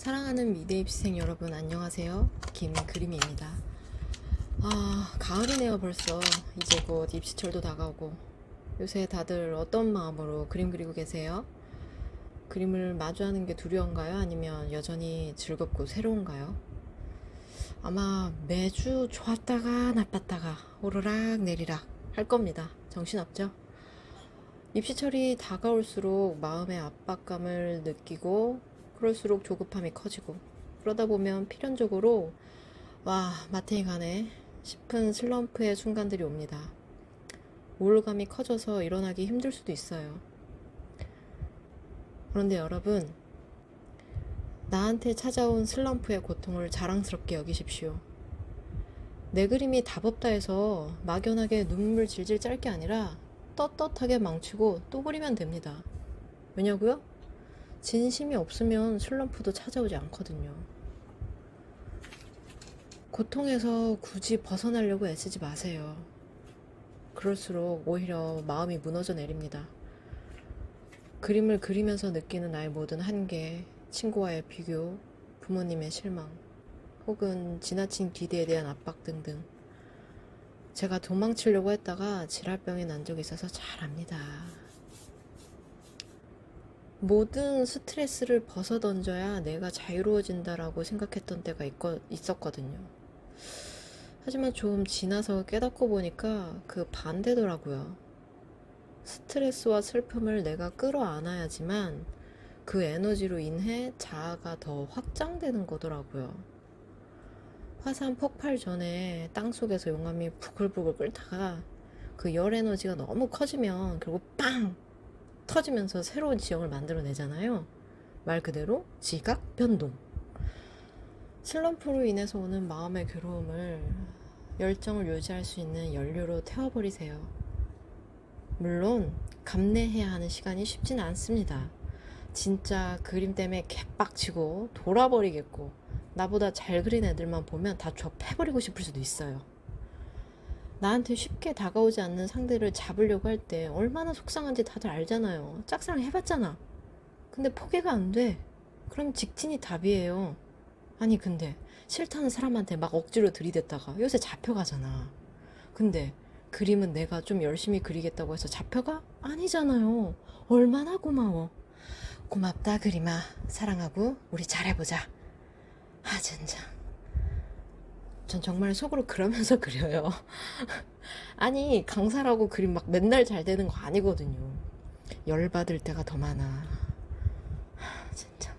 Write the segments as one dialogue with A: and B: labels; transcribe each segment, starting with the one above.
A: 사랑하는 미대 입시생 여러분 안녕하세요. 김그림입니다. 아, 가을이네요 벌써. 이제 곧 입시철도 다가오고. 요새 다들 어떤 마음으로 그림 그리고 계세요? 그림을 마주하는 게 두려운가요? 아니면 여전히 즐겁고 새로운가요? 아마 매주 좋았다가 나빴다가 오르락 내리락 할 겁니다. 정신없죠? 입시철이 다가올수록 마음의 압박감을 느끼고 그럴수록 조급함이 커지고 그러다 보면 필연적으로 와 마탱이 가네 싶은 슬럼프의 순간들이 옵니다. 우울감이 커져서 일어나기 힘들 수도 있어요. 그런데 여러분 나한테 찾아온 슬럼프의 고통을 자랑스럽게 여기십시오. 내 그림이 답 없다 해서 막연하게 눈물 질질 짤 게 아니라 떳떳하게 망치고 또 그리면 됩니다. 왜냐고요? 진심이 없으면 슬럼프도 찾아오지 않거든요. 고통에서 굳이 벗어나려고 애쓰지 마세요. 그럴수록 오히려 마음이 무너져 내립니다. 그림을 그리면서 느끼는 나의 모든 한계, 친구와의 비교, 부모님의 실망, 혹은 지나친 기대에 대한 압박 등등. 제가 도망치려고 했다가 질랄병에 난 적이 있어서 잘 압니다. 모든 스트레스를 벗어 던져야 내가 자유로워진다라고 생각했던 때가 있거, 있었거든요. 하지만 좀 지나서 깨닫고 보니까 그 반대더라고요. 스트레스와 슬픔을 내가 끌어안아야지만 그 에너지로 인해 자아가 더 확장되는 거더라고요. 화산 폭발 전에 땅 속에서 용암이 부글부글 끓다가 그 열 에너지가 너무 커지면 결국 빵! 터지면서 새로운 지형을 만들어내잖아요. 말 그대로 지각 변동. 슬럼프로 인해서 오는 마음의 괴로움을 열정을 유지할 수 있는 연료로 태워버리세요. 물론 감내해야 하는 시간이 쉽지는 않습니다. 진짜 그림 때문에 개빡치고 돌아버리겠고 나보다 잘 그린 애들만 보면 다 접해버리고 싶을 수도 있어요. 나한테 쉽게 다가오지 않는 상대를 잡으려고 할 때 얼마나 속상한지 다들 알잖아요. 짝사랑 해봤잖아. 근데 포기가 안 돼. 그럼 직진이 답이에요. 아니 근데 싫다는 사람한테 막 억지로 들이댔다가 요새 잡혀가잖아. 근데 그림은 내가 좀 열심히 그리겠다고 해서 잡혀가? 아니잖아요. 얼마나 고마워. 고맙다 그림아. 사랑하고 우리 잘해보자. 아 젠장. 전 정말 속으로 그러면서 그려요. 아니 강사라고 그림 막 맨날 잘 되는 거 아니거든요. 열받을 때가 더 많아. 하, 진짜.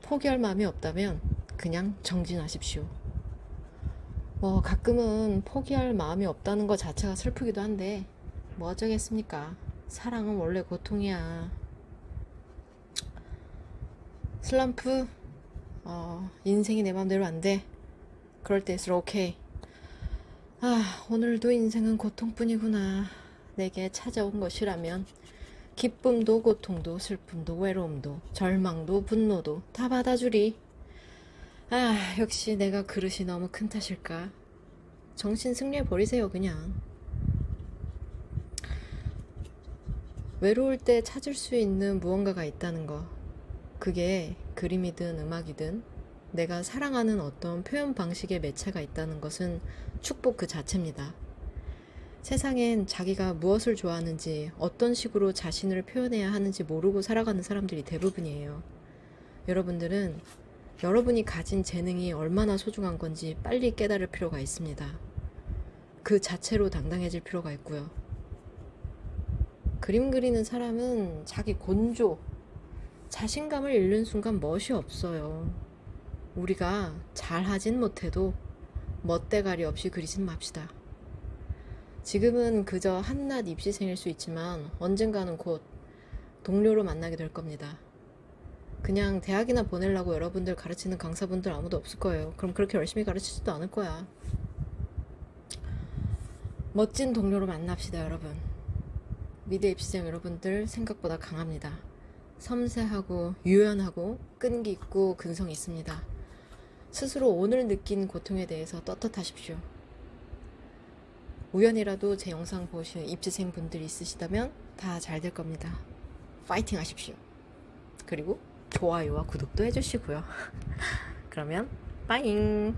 A: 포기할 마음이 없다면 그냥 정진하십시오. 뭐 가끔은 포기할 마음이 없다는 것 자체가 슬프기도 한데 뭐 어쩌겠습니까. 사랑은 원래 고통이야. 슬럼프 어, 인생이 내 맘대로 안 돼. 그럴 때일수록 오케이. 아, 오늘도 인생은 고통뿐이구나. 내게 찾아온 것이라면 기쁨도 고통도 슬픔도 외로움도 절망도 분노도 다 받아주리. 아, 역시 내가 그릇이 너무 큰 탓일까? 정신 승리해 버리세요, 그냥. 외로울 때 찾을 수 있는 무언가가 있다는 거. 그게 그림이든 음악이든 내가 사랑하는 어떤 표현 방식의 매체가 있다는 것은 축복 그 자체입니다. 세상엔 자기가 무엇을 좋아하는지 어떤 식으로 자신을 표현해야 하는지 모르고 살아가는 사람들이 대부분이에요. 여러분들은 여러분이 가진 재능이 얼마나 소중한 건지 빨리 깨달을 필요가 있습니다. 그 자체로 당당해질 필요가 있고요. 그림 그리는 사람은 자기 곤조, 자신감을 잃는 순간 멋이 없어요. 우리가 잘하진 못해도 멋대가리 없이 그리진 맙시다. 지금은 그저 한낱 입시생일 수 있지만 언젠가는 곧 동료로 만나게 될 겁니다. 그냥 대학이나 보내려고 여러분들 가르치는 강사분들 아무도 없을 거예요. 그럼 그렇게 열심히 가르치지도 않을 거야. 멋진 동료로 만납시다, 여러분. 미대 입시생 여러분들 생각보다 강합니다. 섬세하고 유연하고 끈기 있고 근성이 있습니다. 스스로 오늘 느낀 고통에 대해서 떳떳하십시오. 우연이라도 제 영상 보시는 입시생 분들이 있으시다면 다 잘 될 겁니다. 파이팅 하십시오. 그리고 좋아요와 구독도 해주시고요. 그러면 빠잉!